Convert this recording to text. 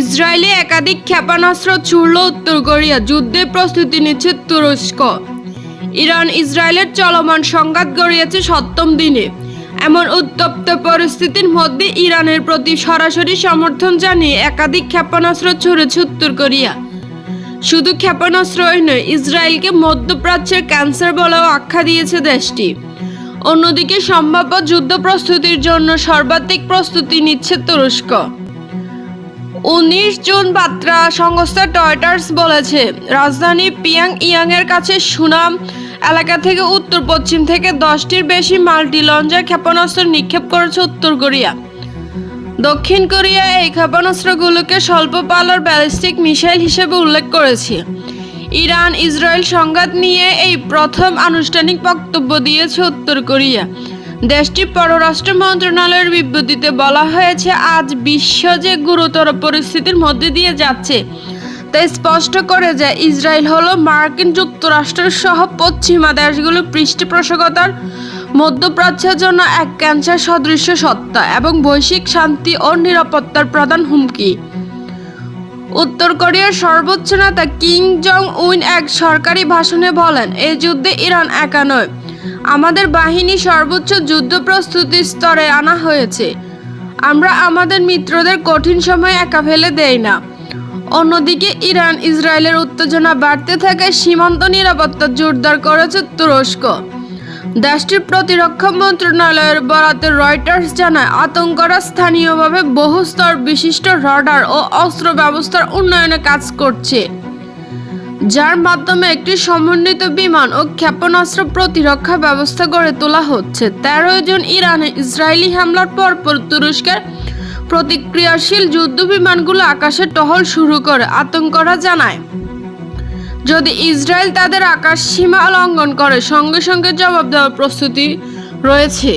ইসরায়েলে একাধিক ক্ষেপণাস্ত্র ছুড়ল উত্তর কোরিয়া। যুদ্ধে প্রস্তুতি নিচ্ছে তুরস্ক। ইরান ইসরায়েলের চলমান সংঘাত গড়িয়েছে সপ্তম দিনে। এমন উত্তপ্ত পরিস্থিতির মধ্যে ইরানের প্রতি সরাসরি সমর্থন জানিয়ে একাধিক ক্ষেপণাস্ত্র ছুড়েছে উত্তর কোরিয়া। শুধু ক্ষেপণাস্ত্রই নয় ইসরায়েলকে মধ্যপ্রাচ্যের ক্যান্সার বলেও আখ্যা দিয়েছে দেশটি। অন্যদিকে, সম্ভাব্য যুদ্ধ প্রস্তুতির জন্য সর্বাধিক প্রস্তুতি নিচ্ছে তুরস্ক। উনিশ জুন বার্তা সংস্থা টয়টার্স বলেছে, রাজধানী পিয়াং ইয়াং এর কাছে সুনাম, এলাকা থেকে উত্তর পশ্চিম থেকে দশটির বেশি মাল্টি লঞ্চার ক্ষেপণাস্ত্র নিক্ষেপ করেছে উত্তর কোরিয়া। দক্ষিণ কোরিয়া এই ক্ষেপণাস্ত্রগুলোকে স্বল্প পালার ব্যালিস্টিক মিসাইল হিসেবে উল্লেখ করেছে। ইরান ইসরায়েল সংঘাত নিয়ে এই প্রথম আনুষ্ঠানিক বক্তব্য দিয়েছে উত্তর কোরিয়া। দেশটির পররাষ্ট্র মন্ত্রণালয়ের বিবৃতিতে বলা হয়েছে, আজ বিশ্ব যে গুরুতর পরিস্থিতির মধ্যে দিয়ে যাচ্ছে তাই স্পষ্ট করে যে ইসরায়েল হলো মার্কিন যুক্তরাষ্ট্রের সহ পশ্চিমা দেশগুলোর পৃষ্ঠপোষকতার মধ্যপ্রাচ্যের জন্য এক ক্যান্সার সদৃশ্য সত্তা এবং বৈশ্বিক শান্তি ও নিরাপত্তার প্রধান হুমকি। উত্তর কোরিয়ার সর্বোচ্চ নেতা কিং জং উইন এক সরকারি ভাষণে বলেন এই যুদ্ধে ইরান একা নয় আমাদের বাহিনী সর্বোচ্চ যুদ্ধ প্রস্তুতি স্তরে আনা হয়েছে। আমরা আমাদের মিত্রদের কঠিন সময় একা ফেলে দেই না। অন্যদিকে ইরান, ইসরায়েলের উত্তেজনা বাড়তে থাকে সীমান্ত নিরাপত্তা জোরদার করেছে তুরস্ক। দেশটির প্রতিরক্ষা মন্ত্রণালয়ের বরাতে রয়টার্স জানায়, আতঙ্করা স্থানীয়ভাবে বহুস্তর বিশিষ্ট রাডার ও অস্ত্র ব্যবস্থার উন্নয়নে কাজ করছে। যার মাধ্যমে একটি সমন্বিত বিমান ও ক্ষেপণাস্ত্র প্রতিরক্ষা ব্যবস্থা গড়ে তোলা হচ্ছে। তেরোই জন ইরানে ইসরায়েলি হামলার পরপর তুরস্কের প্রতিক্রিয়াশীল যুদ্ধ বিমানগুলো আকাশে টহল শুরু করে, আতঙ্করা জানায়। যদি ইসরায়েল তাদের আকাশ সীমা লঙ্ঘন করে, সঙ্গে সঙ্গে জবাব দেওয়ার প্রস্তুতি রয়েছে।